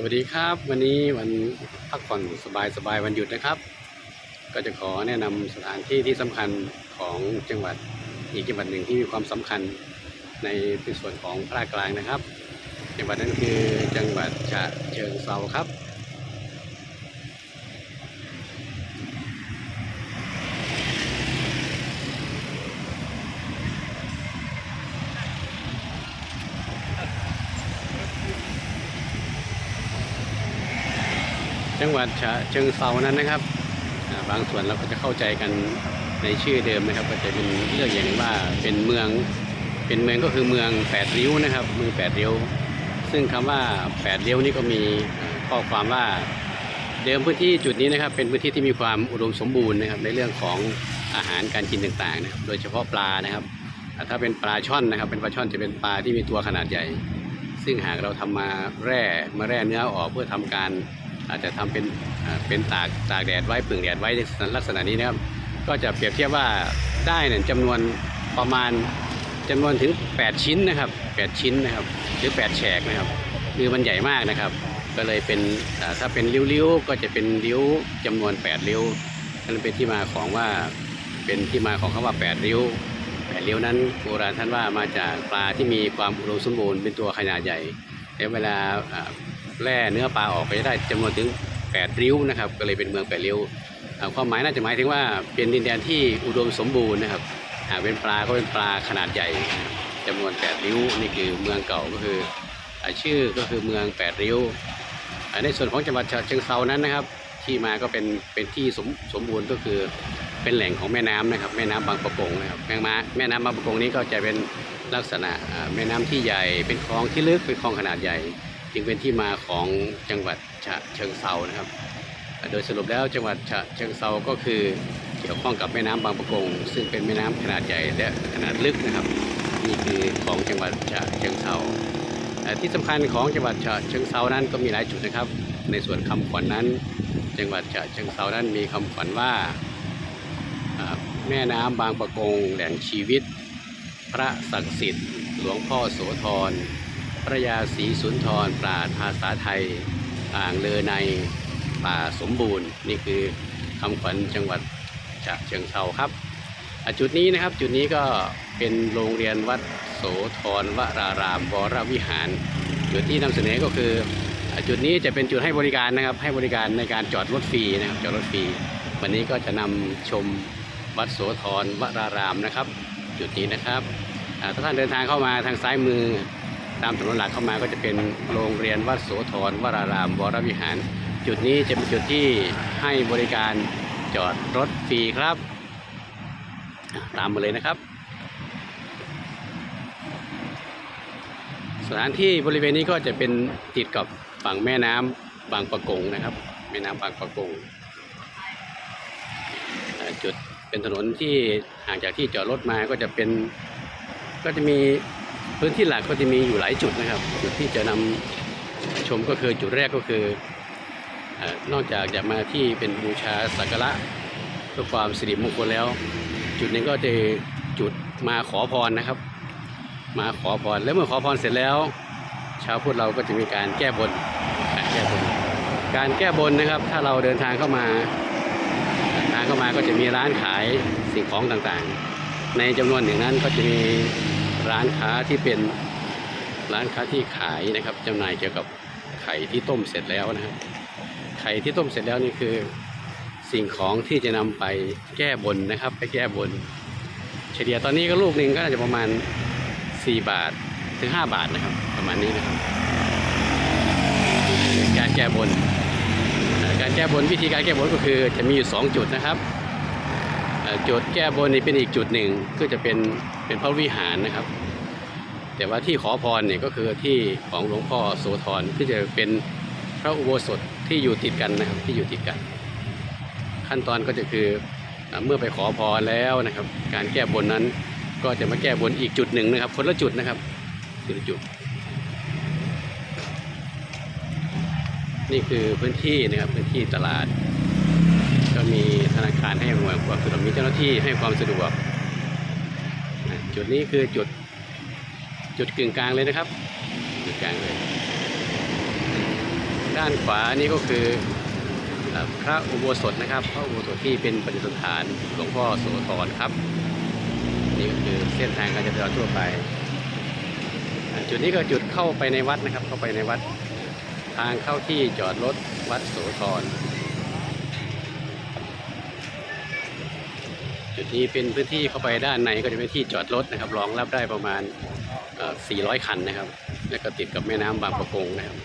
สวัสดีครับ วันนี้วันพักผ่อนสบายสบายๆวันหยุดนะครับ ก็จะขอแนะนำสถานที่ที่สำคัญของจังหวัดอีกจังหวัดหนึ่งที่มีความสำคัญในในส่วนของภาคกลางนะครับ จังหวัดนั้นคือจังหวัดฉะเชิงเทราครับ วัดฉะเชิงเซานั้นนะครับ บางส่วนเราก็จะเข้าใจกันในชื่อเดิมนะครับ ก็จะเป็นเรื่องอย่างว่าเป็นเมือง เป็นเมืองก็คือเมืองแปดริ้วนะครับ เมืองแปดริ้ว ซึ่งคำว่าแปดริ้วนี่ก็มีข้อความว่าเดิมพื้นที่จุดนี้นะครับ เป็นพื้นที่ที่มีความอุดมสมบูรณ์นะครับ ในเรื่องของอาหารการกินต่างๆนะครับโดยเฉพาะปลานะครับถ้าเป็นปลาช่อนนะครับ เป็นปลาช่อนจะเป็นปลาที่มีตัวขนาดใหญ่ ซึ่งหากเราทำมาแร่มาแร่เนื้อออกเพื่อทำการ อาจจะทำเป็นเป็นตากตากแดดไว้ผึ่งแดดไว้ลักษณะนี้นะครับ ก็จะเปรียบเทียบว่าได้เนี่ยจำนวนประมาณจำนวนถึง 8 ชิ้นนะครับ 8 ชิ้นนะครับ หรือ 8 แฉกนะครับคือมันใหญ่มากนะครับ ก็เลยเป็นถ้าเป็นริ้วๆก็จะเป็นริ้วจำนวน 8 ริ้วนั่นเป็นที่มาของว่าเป็นที่มาของคำว่า 8 ริ้ว8ริ้วนั้นโบราณท่านว่ามาจากปลาที่มีความอุดมสมบูรณ์เป็นตัวขนาดใหญ่แล้วเวลา แร่เนื้อปลาออกก็จะได้จำนวนถึง 8 ริ้วนะครับ ก็เลยเป็นเมืองแปดริ้วความหมายน่าจะหมายถึงว่าเป็นดินแดนที่อุดมสมบูรณ์นะครับหากเป็นปลาก็เป็นปลาขนาดใหญ่นะครับจำนวน 8 ริ้วนี่คือเมืองเก่าก็คืออชื่อก็คือเมือง 8 ริ้วอ่าในส่วนของจังหวัดเชิงเซานั้นนะครับ ที่มาก็เป็นเป็นที่สมสมบูรณ์ก็คือเป็นแหล่งของแม่น้ำนะครับ แม่น้ำบางประกงนะครับแม่น้ำแม่น้ำบางประกงนี้ก็จะเป็นลักษณะแม่น้ำที่ใหญ่เป็นคลองที่ลึกเป็นคลองขนาดใหญ่ จึงเป็นที่มาของจังหวัดฉะเชิงเซานะครับ โดยสรุปแล้วจังหวัดฉะเชิงเซาก็คือเกี่ยวข้องกับแม่น้ำบางประกง ซึ่งเป็นแม่น้ำขนาดใหญ่และขนาดลึกนะครับ นี่คือของจังหวัดฉะเชิงเซาแต่ที่สำคัญของจังหวัดฉะเชิงเซานั้นก็มีหลายจุดนะครับ ในส่วนคำขวัญนนั้น จังหวัดฉะเชิงเซานั้นมีคำขวัญว่าแม่น้ำบางประกงแหล่งชีวิต พระศักดิ์สิทธิ์ หลวงพ่อโสธร พระยาศรีสุนทรปราภาษาไทยอ่างเลอในป่าสมบูรณ์ นี่คือคำขวัญจังหวัดฉะเชิงเทราครับจุดนี้นะครับจุดนี้ก็เป็นโรงเรียนวัดโสธรวรารามวรวิหาร จุดที่นำเสนอก็คือจุดนี้จะเป็นจุดให้บริการนะครับ ให้บริการในการจอดรถฟรีนะครับจอดรถฟรีวันนี้ก็จะนำชมวัดโสธรวรารามนะครับ จุดนี้นะครับถ้าท่านเดินทางเข้ามาทางซ้ายมือ ตามถนนหลักเข้ามาก็จะเป็นโรงเรียนวัดโสธรวราราม วรวิหาร จุดนี้จะเป็นจุดที่ให้บริการจอดรถฟรีครับ ตามมาเลยนะครับ สถานที่บริเวณนี้ก็จะเป็นติดกับฝั่งแม่น้ำบางปะกงนะครับ แม่น้ำบางปะกงจุดเป็นถนนที่ห่างจากที่จอดรถมาก็จะเป็นก็จะมี พื้นที่หลักก็จะมีอยู่หลายจุดนะครับ จุดที่จะนำชมก็คือจุดแรกก็คืออนอกจากจะมาที่เป็นบูชาสักการะเพื่อความสิริมงคลแล้ว จุดนี้ก็จะจุดมาขอพรนะครับ มาขอพรแล้วเมื่อขอพรเสร็จแล้ว ชาวพุทธเราก็จะมีการแก้บนการแก้บนการแก้บนนะครับ ถ้าเราเดินทางเข้ามาทางเข้ามาก็จะมีร้านขายสิ่งของต่างๆ ในจำนวนหนึ่งนั้นก็จะมี ร้านค้าที่เป็นร้านค้าที่ขายนะครับจำหน่ายเกี่ยวกับไข่ที่ต้มเสร็จแล้วนะครับ ไข่ที่ต้มเสร็จแล้วนี่คือสิ่งของที่จะนำไปแก้บนนะครับ ไปแก้บน เฉลี่ยตอนนี้ก็ลูกหนึ่งก็น่าจะประมาณ 4 บาทถึง 5 บาทนะครับ ประมาณนี้นะครับการแก้บน การแก้บนวิธีการแก้บนก็คือจะมีอยู่ 2 จุดนะครับ จุดแก้บนนี่เป็นอีกจุดหนึ่งก็จะเป็นเป็นพระวิหารนะครับ แต่ว่าที่ขอพรเนี่ยก็คือที่ของหลวงพ่อโสธรที่จะเป็นพระอุโบสถที่อยู่ติดกันนะครับที่อยู่ติดกัน ขั้นตอนก็จะคืออเมื่อไปขอพรแล้วนะครับ การแก้บนนั้นก็จะมาแก้บนอีกจุดหนึ่งนะครับ คนละจุดนะครับคนละจุด นี่คือพื้นที่นะครับพื้นที่ตลาด มีธนาคารให้ความสะดวกมีเจ้าหน้าที่ให้ความสะดวก จุดนี้คือจุดจุดกึ่งกลางเลยนะครับจุดกลางเลย ด้านขวานี่ก็คือพระอุโบสถนะครับ พระอุโบสถที่เป็นประดิษฐานหลวงพ่อโสธรครับ นี่ก็คือเส้นทางการจราจรทั่วไป จุดนี้ก็จุดเข้าไปในวัดนะครับ เข้าไปในวัดทางเข้าที่จอดรถวัดโสธร จุดนี้เป็นพื้นที่เข้าไปด้านในก็จะเป็นที่จอดรถนะครับรองรับได้ประมาณ 400 คันนะครับ แล้วก็ติดกับแม่น้ำบางประกงนะครับ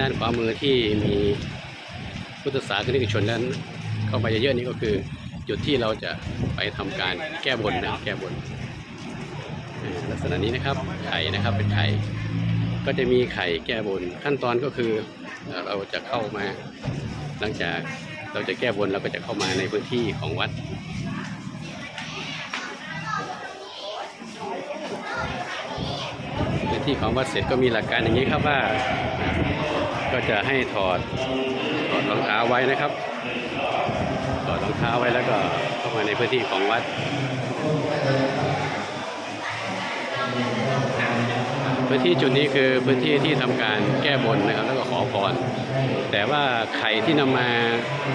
ด้านขวามือที่มีพุทธศาสนิกชนนั้น เข้าไปเยอะๆนี่ก็คือ จุดที่เราจะไปทำการแก้บนนะแก้บนลักษณะนี้นะครับไข่นะครับเป็นไข่ก็จะมีไข่แก้บนขั้นตอนก็คือเราจะเข้ามาหลังจาก เราจะแก้บนเราก็จะเข้ามาในพื้นที่ของวัด พื้นที่ของวัดเสร็จก็มีหลักการอย่างนี้ครับว่า ก็จะให้ถอดถอดรองเท้าไว้นะครับ ถอดรองเท้าไว้แล้วก็เข้ามาในพื้นที่ของวัด พื้นที่จุดนี้คือพื้นที่ที่ทำการแก้บนนะครับ แล้วก็ขอพรแต่ว่าไข่ที่นำมา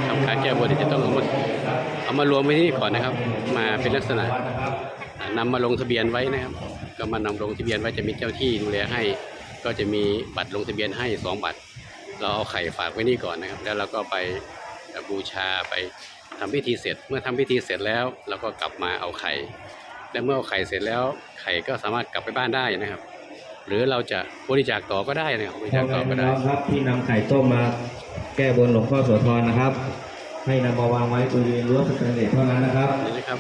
ทำการแก้บนจะต้องเอามาเอามารวมไว้ที่นี่ก่อนนะครับ มาเป็นลักษณะนำมาลงทะเบียนไว้นะครับ ก็มานำลงทะเบียนไว้จะมีเจ้าที่ดูแลให้ ก็จะมีบัตรลงทะเบียนให้สองบัตร เราเอาไข่ฝากไว้นี่ก่อนนะครับ แล้วเราก็ไปบูชาไปทำพิธีเสร็จ เมื่อทำพิธีเสร็จแล้วเราก็กลับมาเอาไข่และเมื่อเอาไข่เสร็จแล้วไข่ก็สามารถกลับไปบ้านได้นะครับ หรือเราจะบริจาคต่อก็ได้นะครับบริจาคต่อก็ได้พ่อแม่พี่น้องครับที่นำไข่ต้มมาแก้บนหลวงพ่อโสธรนะครับ ให้นำมาวางไว้บริเวณรั้วสแตนเลสเท่านั้นนะครับนี่นะครับ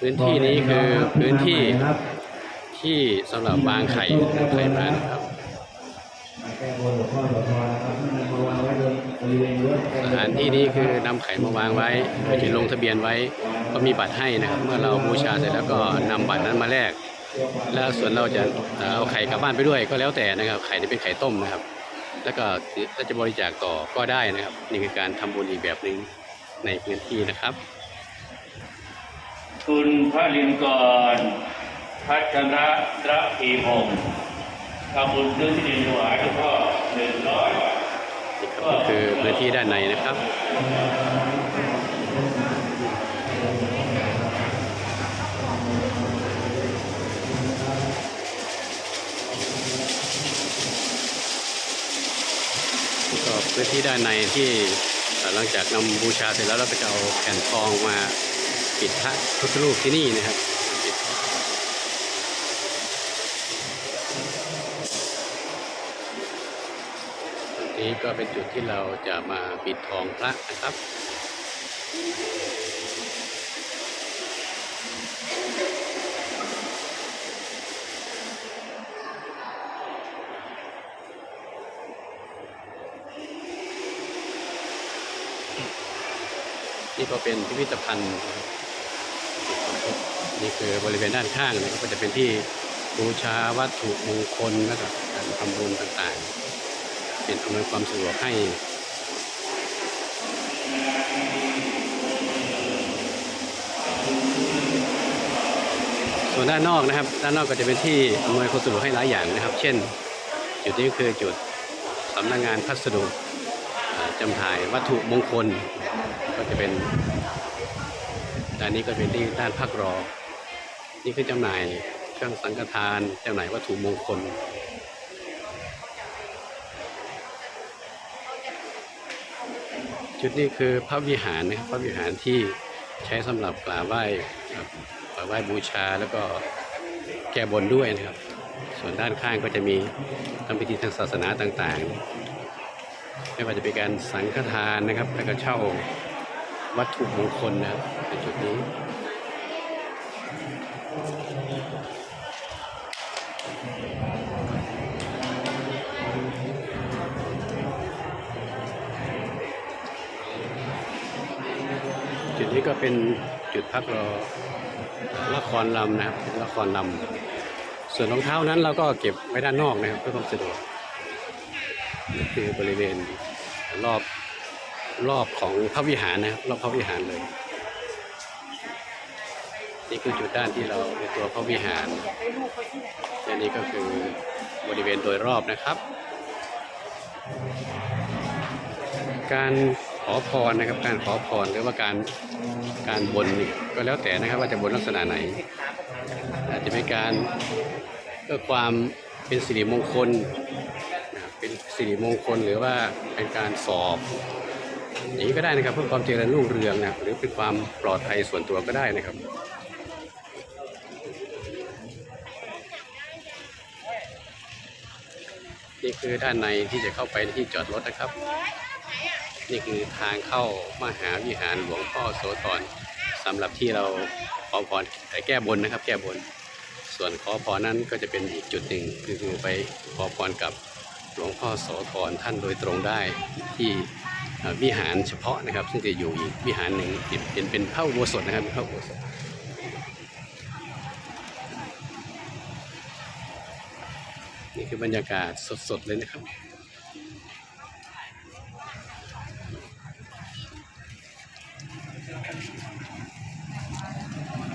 พื้นที่นี้คือพื้นที่ครับที่สำหรับวางไข่ไข่ปลานะครับมาแก้บนหลวงพ่อโสธรนะครับให้นำมาวางไว้บริเวณรั้วสแตนสเลสถานที่นี้คือนำไข่มาวางไว้เพื่อจะลงทะเบียนไว้ก็มีบัตรให้นะครับ เมื่อเราบูชาเสร็จแล้วก็นำบัตรนั้นมาแลก แล้วส่วนเราจะเอาไข่กลับบ้านไปด้วยก็แล้วแต่นะครับ ไข่ที่เป็นไข่ต้มนะครับ แล้วก็ถ้าจะบริจาคต่อก็ได้นะครับ นี่คือการทำบุญอีกแบบหนึ่งในพื้นที่นะครับ คุณพระลินกรพัชระระพีพงศ์ทำบุญซื้อที่ดินถวายหลวงพ่อหนึ่งร้อยบาทนี่ครับก็คือพื้นที่ด้านในนะครับ พื้นที่ด้านในที่หลังจากนำบูชาเสร็จแล้วเราก็จะเอาแผ่นทองมาปิดพระพุทธรูปที่นี่นะครับนี้ก็เป็นจุดที่เราจะมาปิดทองพระนะครับ นี่ก็เป็นพิพิธภัณฑ์นี่คือบริเวณด้านข้างนะครับก็จะเป็นที่บูชาวัตถุมงคลแล้วก็การทำบุญต่างๆ เป็นอำนวยความสะดวกให้ส่วนด้านนอกนะครับ ด้านนอกก็จะเป็นที่อำนวยความสะดวกให้หลายอย่างนะครับ เช่น จุดนี้คือจุดสำนักงานพัสดุจำถ่ายวัตถุมงคล จะเป็นด้านนี้ก็เป็นที่ด้านพักรอ นี่คือจำหน่ายเครื่องสังฆทานจำหน่ายวัตถุมงคลจุดนี้คือพระวิหารนะครับพระวิหารที่ใช้สำหรับกราบไหว้กราบไหว้บูชาแล้วก็แก้บนด้วยนะครับ ส่วนด้านข้างก็จะมีทำพิธีทางศาสนาต่างๆ ไม่ว่าจะเป็นการสังฆทานนะครับแล้วก็เช่า วัตถุมงคลนะครับในจุดนี้จุดนี้ก็เป็นจุดพักรอละครลำนะครับละครลำส่วนรองเท้านั้นเราก็เก็บไว้ด้านนอกนะครับเพื่อความสะดวกนี่คือบริเวณรอบ รอบของพระวิหารนะครับรอบพระวิหารเลย นี่คือจุดด้านที่เราในตัวพระวิหารและนี่ก็คือบริเวณโดยรอบนะครับ การขอพรนะครับ การขอพรหรือว่าการการบนนี่ก็แล้วแต่นะครับว่าจะบนลักษณะไหน อาจจะเป็นการเพื่อความเป็นสิริมงคลเป็นสิริมงคลหรือว่าเป็นการสอบ อย่างนี้ก็ได้นะครับเพื่อความเจริญรุ่งเรืองนะหรือเป็นความปลอดภัยส่วนตัวก็ได้นะครับนี่คือด้านในที่จะเข้าไปที่จอดรถนะครับ นี่คือทางเข้ามหาวิหารหลวงพ่อโสธรสำหรับที่เราขอพรแก้บนนะครับ แก้บน ส่วนขอพรนั้นก็จะเป็นอีกจุดหนึ่งคือไปขอพรกับหลวงพ่อโสธรท่านโดยตรงได้ที่ วิหารเฉพาะนะครับ ซึ่งจะอยู่อีกวิหารหนึ่งเป็นเป็นพระอุโบสถนะครับเป็นพระอุโบสถนี่คือบรรยากาศสดๆเลยนะครับ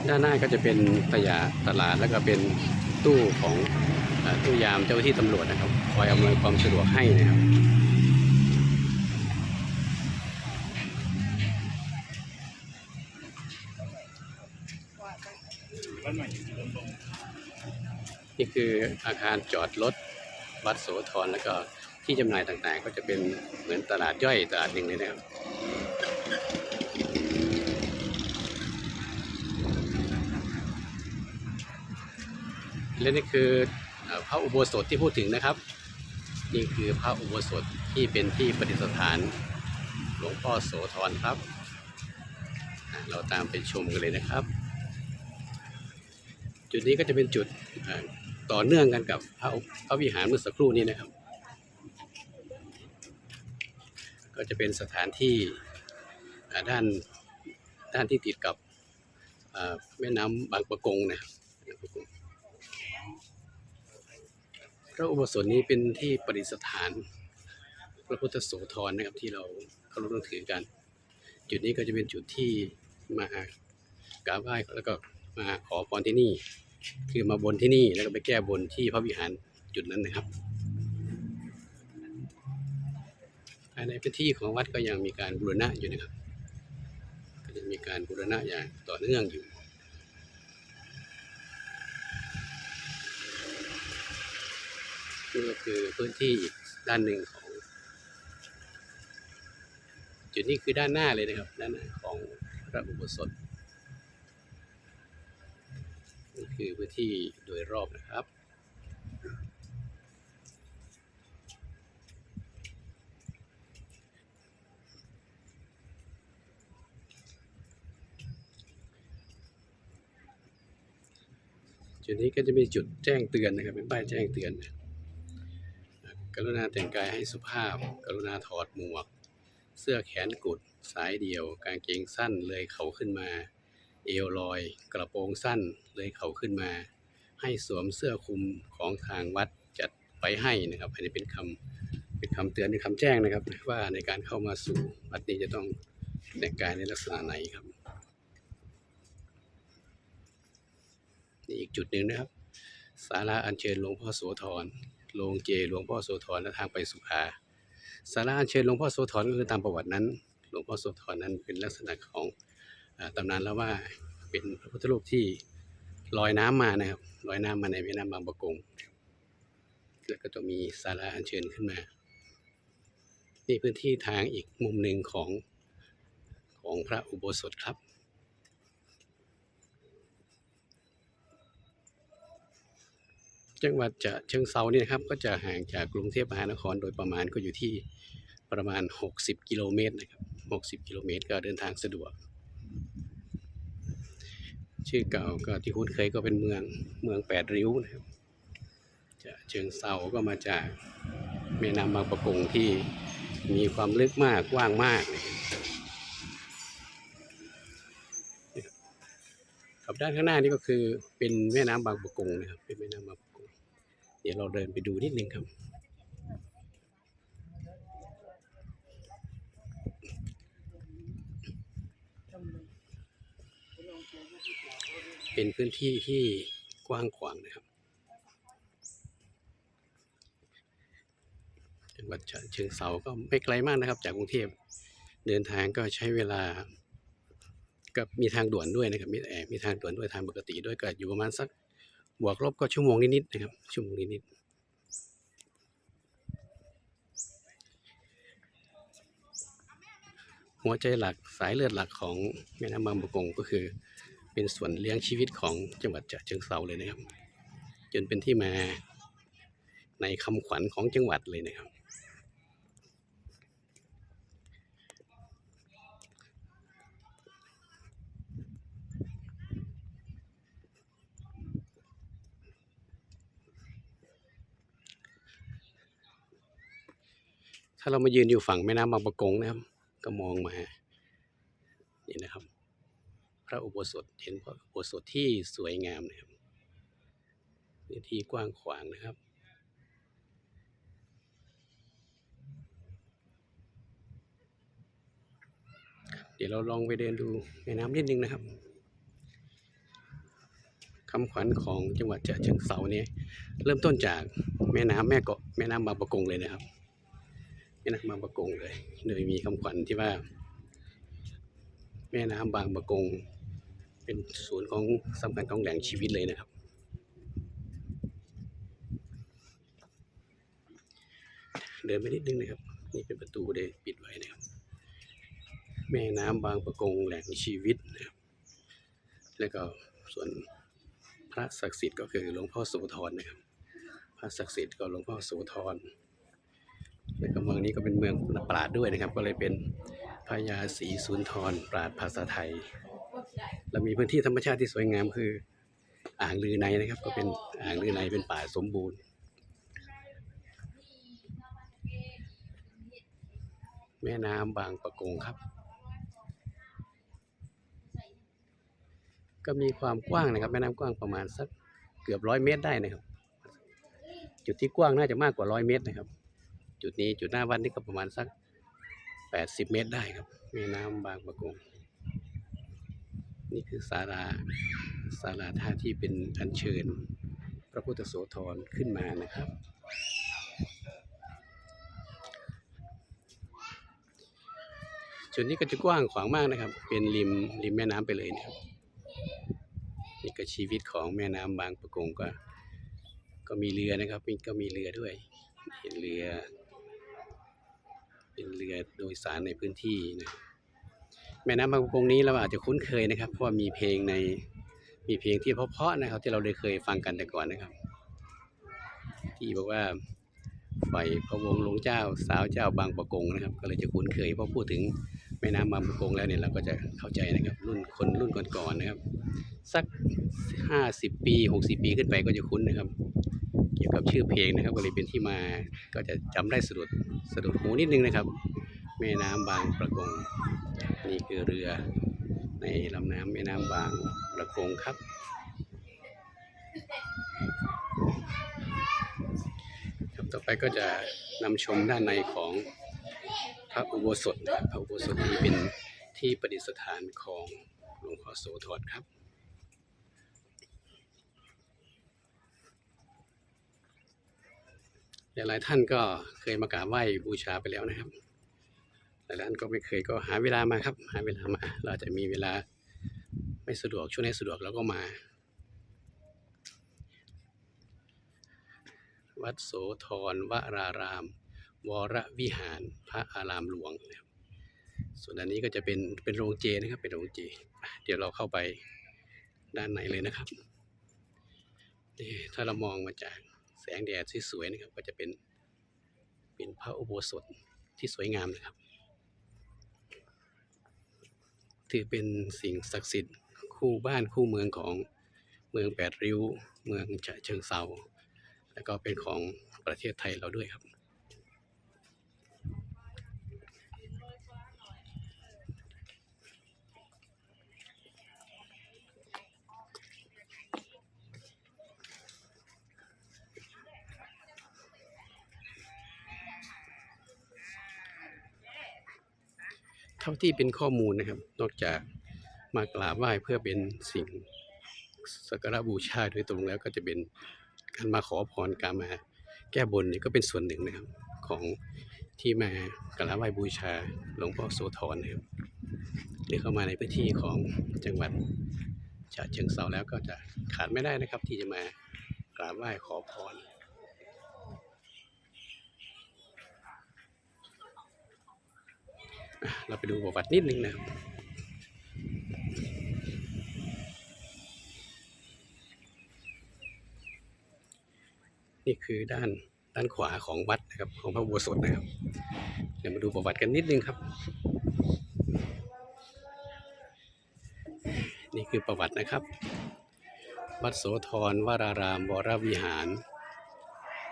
ด้านหน้าก็จะเป็นตยาตลาดแล้วก็เป็นตู้ของอตู้ยามเจ้าหน้าที่ตำรวจนะครับ คอยอำนวยความสะดวกให้นะครับ นี่คืออาคารจอดรถวัดโสธรแล้วก็ที่จำหน่ายต่างๆ ก็จะเป็นเหมือนตลาดย่อยตลาดหนึ่งเลยนะครับและนี่คือพระอุโบสถที่พูดถึงนะครับ นี่คือพระอุโบสถที่เป็นที่ประดิษฐานหลวงพ่อโสธรครับ เราตามไปชมกันเลยนะครับ จุดนี้ก็จะเป็นจุดต่อเนื่องกันกับพระพระวิหารเมื่อสักครู่นี้นะครับ ก็จะเป็นสถานที่ด้านด้านที่ติดกับแม่น้ำบางประกงนะครับบางประกงพระอุโบสถนี้เป็นที่ประดิษฐาน พระพุทธโสธรนะครับที่เราเคารพนับถือกัน จุดนี้ก็จะเป็นจุดที่มากราบไหว้แล้วก็ มาขอพรที่นี่ คือมาบนที่นี่แล้วก็ไปแก้บนที่พระวิหารจุดนั้นนะครับภายในพื้นที่ของวัดก็ยังมีการบูรณะอยู่นะครับ ก็จะมีการบูรณะอย่างต่อเนื่องอยู่นี่ก็คือพื้นที่ด้านหนึ่งของ จุดนี้คือด้านหน้าเลยนะครับ ด้านหน้าของพระอุโบสถ คือพื้นที่โดยรอบนะครับ จุดนี้ก็จะมีจุดแจ้งเตือนนะครับ เป็นป้ายแจ้งเตือนนะกรุณาแต่งกายให้สุภาพ กรุณาถอดหมวก เสื้อแขนกุด สายเดี่ยว กางเกงสั้นเลยเขาขึ้นมา เอวลอย กระโปรงสั้นเลยเขาขึ้นมา ให้สวมเสื้อคลุมของทางวัดจัดไว้ให้นะครับอันนี้เป็นคำเป็นคำเตือนเป็นคำแจ้งนะครับ ว่าในการเข้ามาสู่วัดนี้จะต้องแต่งกายในลักษณะไหนครับนี่อีกจุดหนึ่งนะครับศาลาอัญเชิญหลวงพ่อโสธรโรงเจหลวงพ่อโสธรและทางไปสุขาศาลาอัญเชิญหลวงพ่อโสธรก็คือตามประวัตินั้น หลวงพ่อโสธรนั้นเป็นลักษณะของ ตำนานแล้วว่าเป็นพระพุทธรูปที่ลอยน้ำมานะครับลอยน้ำมาในแม่น้ำบางประกงแล้วก็จะมีศาลาอัญเชิญขึ้นมา นี่พื้นที่ทางอีกมุมหนึ่งของของพระอุโบสถครับ จังหวัดจะเชิงเซาเนี่ยนะครับ ก็จะห่างจากกรุงเทพมหานครโดยประมาณก็อยู่ที่ประมาณ 60 กิโลเมตรนะครับ 60 กิโลเมตรก็เดินทางสะดวก ชื่อเก่าก็ที่คุ้นเคยก็เป็นเมืองเมืองแปดริ้วนะครับจะเชิงเซาก็มาจากแม่น้ำบางประกงที่มีความลึกมากกว้างมากครับด้านข้างหน้านี่ก็คือเป็นแม่น้ำบางประกงนะครับ เป็นแม่น้ำบางประกง เดี๋ยวเราเดินไปดูนิดนึงครับ เป็นพื้นที่ที่กว้างขวางนะครับ จังหวัดฉะเชิงเซาก็ไม่ไกลมากนะครับ จากกรุงเทพเดินทางก็ใช้เวลากับมีทางด่วนด้วยนะครับมีแอบมีทางด่วนด้วยทางปกติด้วยก็อยู่ประมาณสักบวกลบก็ชั่วโมงนิดๆนะครับ ชั่วโมงนิดๆหัวใจหลักสายเลือดหลักของแม่น้ำบางประกงก็คือ เป็นส่วนเลี้ยงชีวิตของจังหวัดฉะเชิงเซาเลยนะครับ จนเป็นที่มาในคำขวัญของจังหวัดเลยนะครับถ้าเรามายืนอยู่ฝั่งแม่น้ำบางประกงนะครับ ก็มองมา นี่นะครับ พระอุโบสถเห็นพระอุโบสถที่สวยงามนะครับพื้นที่กว้างขวางนะครับ เดี๋ยวเราลองไปเดินดูแม่น้ำนิดนึงนะครับคำขวัญของจังหวัดฉะเชิงเซาเนี่ยเริ่มต้นจากแม่น้ำแม่เกาะแม่น้ำบางประกงเลยนะครับแม่น้ำบางประกงเลย โดยมีคำขวัญที่ว่า แม่น้ำบางประกง เป็นศูนย์ของสำคัญของแหล่งชีวิตเลยนะครับ เดินไปนิดนึงนะครับ นี่เป็นประตูได้ปิดไว้นะครับ แม่น้ำบางประกงแหล่งชีวิตนะครับ แล้วก็ส่วนพระศักดิ์สิทธิ์ก็คือหลวงพ่อโสธรนะครับ พระศักดิ์สิทธิ์ก็หลวงพ่อโสธรแล้วก็เมืองนี้ก็เป็นเมืองปราดด้วยนะครับ ก็เลยเป็นพญาศรีสุนทรปราดภาษาไทย เรามีพื้นที่ธรรมชาติที่สวยงามคือ อ่างลือในนะครับ ก็เป็นอ่างลือในเป็นป่าสมบูรณ์ แม่น้ำบางประกงครับ ก็มีความกว้างนะครับ แม่น้ำกว้างประมาณสักเกือบร้อยเมตรได้นะครับ จุดที่กว้างน่าจะมากกว่าร้อยเมตรนะครับ จุดนี้จุดหน้าวัดนี่ก็ประมาณสักแปดสิบเมตรได้ครับ แม่น้ำบางประกง นี่คือศาลาศาลาท่าที่เป็นอัญเชิญ พระพุทธโสธรขึ้นมานะครับ จุดนี้ก็จะกว้างขวางมากนะครับ เป็นริมริมแม่น้ำไปเลยนะครับนี่ก็ชีวิตของแม่น้ำบางประกงก็ ก็มีเรือนะครับมีก็มีเรือด้วย เห็นเรือ เป็นเรือโดยสารในพื้นที่นะ ม่น้ำบางประกงนี้เราอาจจะคุ้นเคยนะครับ เพราะว่ามีเพลงในมีเพลงที่เพราะๆนะครับ ที่เราได้เคยฟังกันแต่ก่อนนะครับ ที่บอกว่าไฟพระวงศ์หลวงเจ้า สาวเจ้าบางประกงนะครับ ก็เลยจะคุ้นเคยเพราะพูดถึงแม่น้ำบางประกงแล้วเนี่ยเราก็จะเข้าใจนะครับ รุ่นคนรุ่นก่อนๆนะครับ สักห้าสิบปีหกสิบปีขึ้นไปก็จะคุ้นนะครับ เกี่ยวกับชื่อเพลงนะครับ ก็เลยเป็นที่มาก็จะจำได้สะดุดสะดุดหูนิดนึงนะครับ แม่น้ำบางประกง นี่คือเรือในลำน้ำแม่น้ำบางประกงครับ ครับต่อไปก็จะนำชมด้านในของพระอุโบสถนะครับพระอุโบสถนี้เป็นที่ประดิษฐานของหลวงพ่อโสธรครับหลายๆท่านก็เคยมากราบไหว้บูชาไปแล้วนะครับ หลายๆท่านก็ไม่เคยก็หาเวลามาครับ หาเวลามา เราจะมีเวลาไม่สะดวกช่วงไหนสะดวกเราก็มา วัดโสธรวราราม วรวิหาร พระอารามหลวงนะครับส่วนอันนี้ก็จะเป็นเป็นโรงเจนะครับเป็นโรงเจ เดี๋ยวเราเข้าไปด้านในเลยนะครับนี่ถ้าเรามองมาจากแสงแดดที่สวยนะครับ ก็จะเป็นเป็นพระอุโบสถที่สวยงามนะครับ ถือเป็นสิ่งศักดิ์สิทธิ์คู่บ้านคู่เมืองของเมืองแปดริ้ว เมืองฉะเชิงเซาแล้วก็เป็นของประเทศไทยเราด้วยครับ เท่าที่เป็นข้อมูลนะครับ นอกจากมากราบไหว้เพื่อเป็นสิ่งสักการะบูชาโดยตรงแล้วก็จะเป็นการมาขอพรการมาแก้บนนี่ก็เป็นส่วนหนึ่งนะครับของที่มากราบไหว้บูชาหลวงพ่อโสธรนะครับหรือเข้ามาในพื้นที่ของจังหวัดฉะเชิงเทราแล้วก็จะขาดไม่ได้นะครับที่จะมากราบไหว้ขอพร อะ เราไปดูประวัตินิดนึงนะครับนี่คือด้านด้านขวาของวัดนะครับของพระอุโบสถนะครับ เดี๋ยวมาดูประวัติกันนิดนึงครับ นี่คือประวัตินะครับ วัดโสธรวรารามวรวิหาร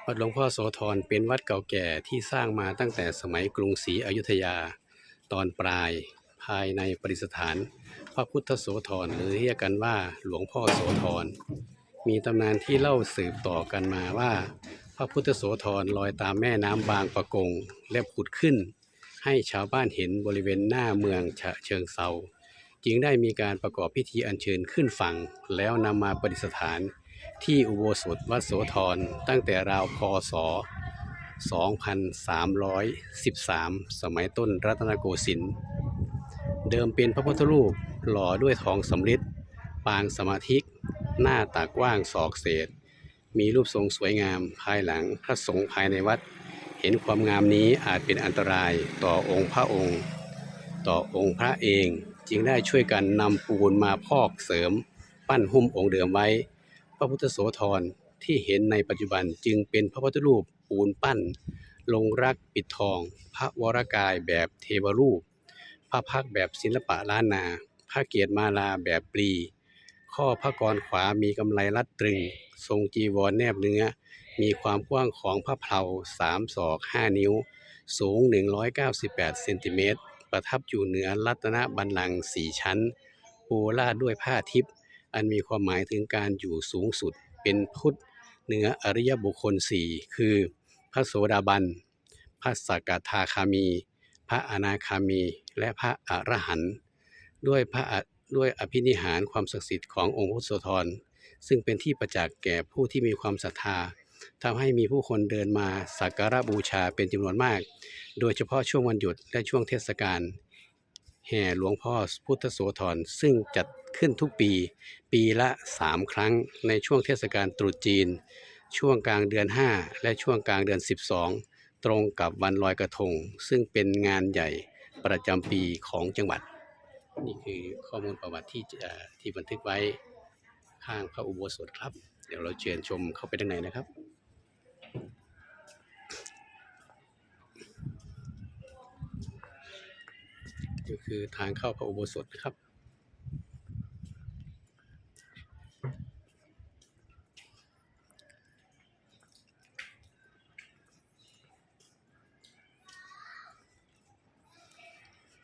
วัดหลวงพ่อโสธรเป็นวัดเก่าแก่ที่สร้างมาตั้งแต่สมัยกรุงศรีอยุธยา ตอนปลายภายในประดิษฐาน พระพุทธโสธรหรือเรียกกันว่าหลวงพ่อโสธรมีตำนานที่เล่าสืบต่อกันมาว่า พระพุทธโสธรลอยตามแม่น้ำบางปะกง และผุดขึ้น ให้ชาวบ้านเห็นบริเวณหน้าเมืองฉะเชิงเซาจึงได้มีการประกอบพิธีอัญเชิญขึ้นฝั่ง แล้วนำมาประดิษฐาน ที่อุโบสถวัดโสธรตั้งแต่ราวพศ 2313 สมัยต้นรัตนโกสินทร์ เดิมเป็นพระพุทธรูปหล่อด้วยทองสำริดปางสมาธิหน้าตากว้างศอกเศษ มีรูปทรงสวยงามภายหลังพระสงฆ์ภายในวัด เห็นความงามนี้อาจเป็นอันตรายต่อองค์พระองค์ ต่อองค์พระเองจึงได้ช่วยกันนำปูนมาพอกเสริม ปั้นหุ้มองค์เดิมไว้ พระพุทธโสธรที่เห็นในปัจจุบันจึงเป็นพระพุทธรูป ปูนปั้น ลงรักปิดทอง พระวรกายแบบเทวรูป พระพักแบบศิลปะล้านนา พระเกียรติมาลาแบบปลี ข้อพระกรขวามีกำไลรัดตรึง ทรงจีวรแนบเนื้อ มีความกว้างของพระเพลาสามศอกห้านิ้ว สูง 198เซนติเมตรประทับอยู่เหนือรัตนบัลลังก์สี่ชั้น ปูราดด้วยผ้าทิพย์อันมีความหมายถึงการอยู่สูงสุดเป็นพุทธเหนืออริยบุคคลสี่คือ ระโสดาบัน พระสกทาคามี พระอนาคามี และพระอรหันต์ด้วยพระด้วยอภินิหารความศักดิ์สิทธิ์ขององค์พระโสธรซึ่งเป็นที่ประจักษ์แก่ผู้ที่มีความศรัทธาทำให้มีผู้คนเดินมาสักการะบูชาเป็นจำนวนมาก โดยเฉพาะช่วงวันหยุดและช่วงเทศกาลแห่หลวงพ่อพุทธโสธรซึ่งจัดขึ้นทุกปี ปีละ 3 ครั้งในช่วงเทศกาลตรุษจีน ช่วงกลางเดือน 5 และช่วงกลางเดือน 12 ตรงกับวันลอยกระทง ซึ่งเป็นงานใหญ่ประจำปีของจังหวัด นี่คือข้อมูลประวัติที่ที่บันทึกไว้ข้างพระอุโบสถครับ เดี๋ยวเราเชิญชมเข้าไปด้านในนะครับนี่คือทางเข้าพระอุโบสถนะครับ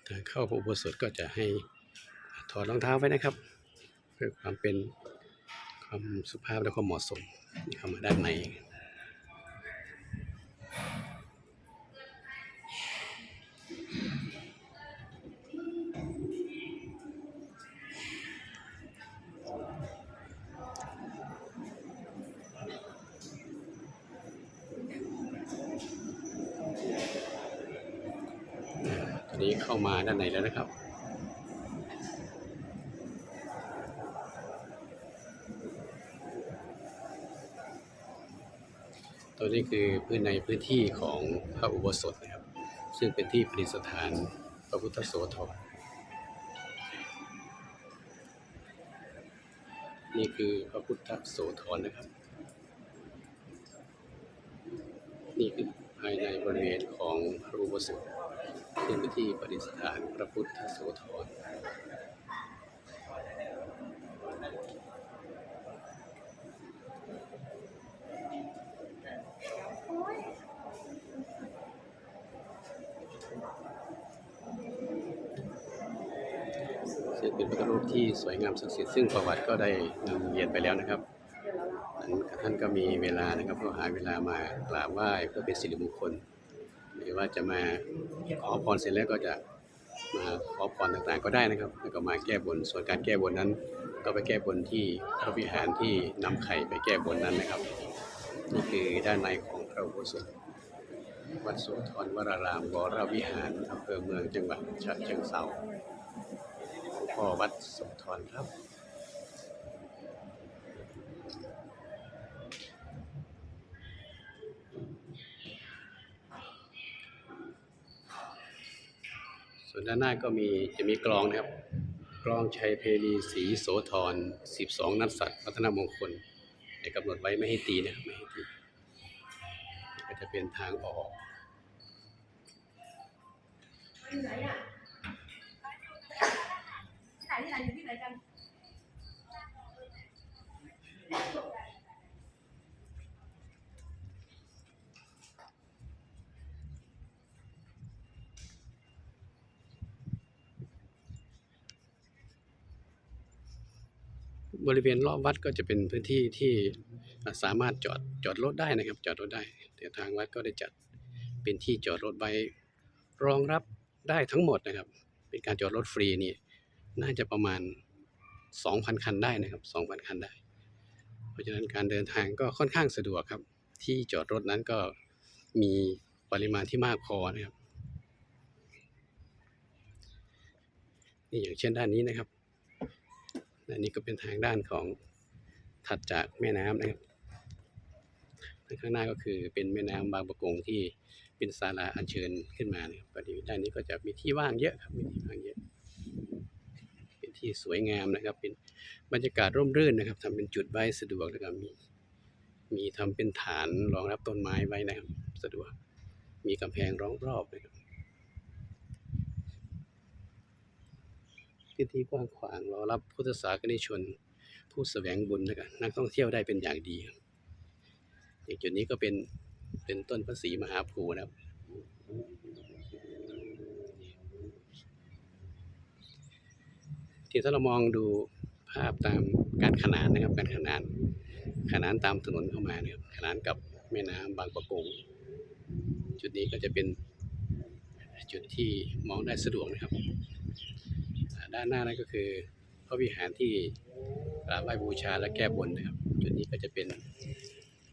ทางเข้าพระอุโบสถก็จะให้ถอดรองเท้าไว้นะครับ เพื่อความเป็นความสุภาพและความเหมาะสมเข้ามาด้านใน พื้นในพื้นที่ของพระอุโบสถนะครับ ซึ่งเป็นที่ประดิษฐานพระพุทธโสธรนี่คือพระพุทธโสธรนะครับ นี่คือภายในบริเวณของพระอุโบสถซึ่งเป็นที่ประดิษฐานพระพุทธโสธร ซึ่งเป็นพระพุ ที่สวยงามศักดิ์สิทธิ์ซึ่งประวัติก็ได้นำเรียนไปแล้วนะครับท่านก็มีเวลานะครับก็หาเวลามากราบไหว้เพื่อเป็นสิริมงคล หรือว่าจะมาขอพรเสร็จแล้วก็จะมาขอพรต่างๆก็ได้นะครับ แล้วก็มาแก้บนส่วนการแก้บนนั้น ก็ไปแก้บนที่พระวิหารที่นำไข่ไปแก้บนนั้นนะครับ นี่คือด้านในของพระอุโบสถวัดโสธรวรารามวรวิหารอำเภอเมืองจังหวัดฉะเชิงเทรา พ่อวัดโสธรครับส่วนด้านหน้าก็มีจะมีกลองนะครับ กลองชัยเพลีศรีโสธร12 นักสัตว์พัฒนามงคลได้กำหนดไว้ไม่ให้ตีนะครับไม่ให้ตีก็จะเป็นทางออก ที่ไหนอะที่ไหนที่ไหนอยู่ที่ไหนกันบริเวณรอบวัดก็จะเป็นพื้นที่ที่สามารถจอดจอดรถได้นะครับ จอดรถได้ แต่ทางวัดก็ได้จัดเป็นที่จอดรถไว้รองรับได้ทั้งหมดนะครับ เป็นการจอดรถฟรีนี่ น่าจะประมาณ 2,000 คันได้นะครับ 2,000 คันได้ เพราะฉะนั้นการเดินทางก็ค่อนข้างสะดวกครับ ที่จอดรถนั้นก็มีปริมาณที่มากพอนะครับนี่อย่างเช่นด้านนี้นะครับและนี่ก็เป็นทางด้านของถัดจากแม่น้ำนะครับทางข้างหน้าก็คือเป็นแม่น้ำบางประกงที่เป็นศาลาอัญเชิญขึ้นมานะครับปฏิด้านนี้ก็จะมีที่ว่างเยอะครับมีที่ว่างเยอะ ที่สวยงามนะครับ เป็นบรรยากาศร่มรื่นนะครับทำเป็นจุดไว้สะดวกแล้วก็มีมีทำเป็นฐานรองรับต้นไม้ไว้นะครับ สะดวกมีกำแพงล้อมรอบนะครับพื้นที่กว้างขวางรอรับพุทธศาสนิกชน ผู้แสวงบุญนะครับนักท่องเที่ยวได้เป็นอย่างดีอย่างจุดนี้ก็เป็นเป็นต้นพระศรีมหาโพธิ์นะครับ ที่ถ้าเรามองดูภาพตามการขนานนะครับ การขนานขนานตามถนนเข้ามาเนะครับขนานกับแม่น้ำบางประกงจุดนี้ก็จะเป็นจุดที่มองได้สะดวกนะครับ ด้านหน้านั่นก็คือพระวิหารที่กราบไหว้บูชาและแก้บนนะครับ จุดนี้ก็จะเป็น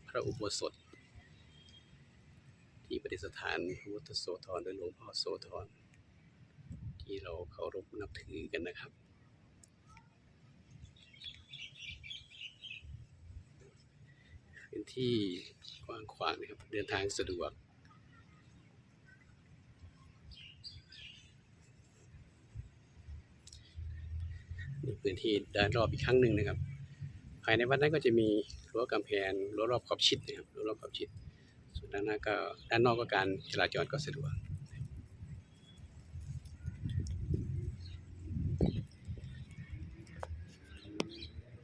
พระอุโบสถ ที่ประดิษฐานพระพุทธโสธรหรือหลวงพ่อโสธรที่เราเคารพนับถือกันนะครับ เป็นที่กว้างขวางนะครับ เดินทางสะดวก นี่พื้นที่ด้านรอบอีกครั้งหนึ่งนะครับ ภายในวัดนั้นก็จะมีรั้วกำแพงรั้วรอบขอบชิดนะครับรั้วรอบขอบชิด ส่วนด้านหน้าก็ด้านนอกก็การจราจรก็สะดวก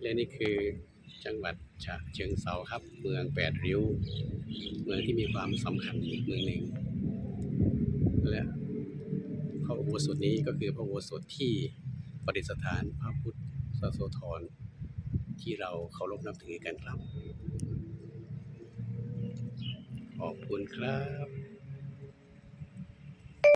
และนี่คือจังหวัด ฉะเชิงเซาครับ เมืองแปดริ้ว เมืองที่มีความสำคัญอีกเมืองหนึ่ง และพระอุโบสถนี้ก็คือพระอุโบสถที่ประดิษฐานพระพุทธโสธรที่เราเคารพนับถือกันครับ ขอบคุณครับ